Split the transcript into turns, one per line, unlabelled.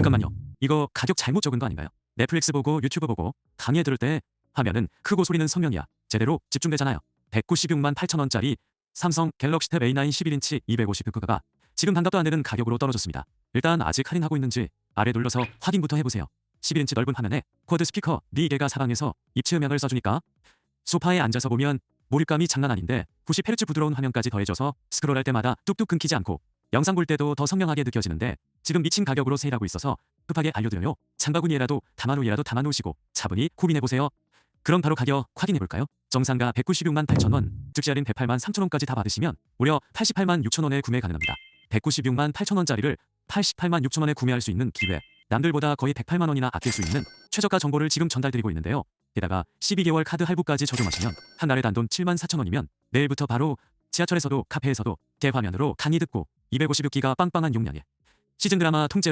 잠깐만요. 이거 가격 잘못 적은 거 아닌가요? 넷플릭스 보고 유튜브 보고 강의 들을 때 화면은 크고 소리는 성명이야. 제대로 집중되잖아요. 196만 8천 원짜리 삼성 갤럭시 탭 A9 11인치 250Hz가 지금 반값도 안 되는 가격으로 떨어졌습니다. 일단 아직 할인하고 있는지 아래 눌러서 확인부터 해보세요. 11인치 넓은 화면에 쿼드 스피커 4개가 사방에서 입체 음향을 써주니까 소파에 앉아서 보면 몰입감이 장난 아닌데 90Hz 부드러운 화면까지 더해져서 스크롤할 때마다 뚝뚝 끊기지 않고 영상 볼 때도 더 선명하게 느껴지는데 지금 미친 가격으로 세일하고 있어서 급하게 알려드려요. 장바구니에라도 담아놓이라도 담아놓으시고 차분히 고민해보세요. 그럼 바로 가격 확인해볼까요? 정상가 196만 8천원, 즉시 할인 108만 3천원까지 다 받으시면 무려 88만 6천원에 구매 가능합니다. 196만 8천원짜리를 88만 6천원에 구매할 수 있는 기회. 남들보다 거의 108만 원이나 아낄 수 있는 최저가 정보를 지금 전달드리고 있는데요. 게다가 12개월 카드 할부까지 적용하시면 한 달에 단돈 7만 4천 원이면 내일부터 바로 지하철에서도 카페에서도 대화면으로 강의 듣고 256기가 빵빵한 용량에. 시즌 드라마 통째로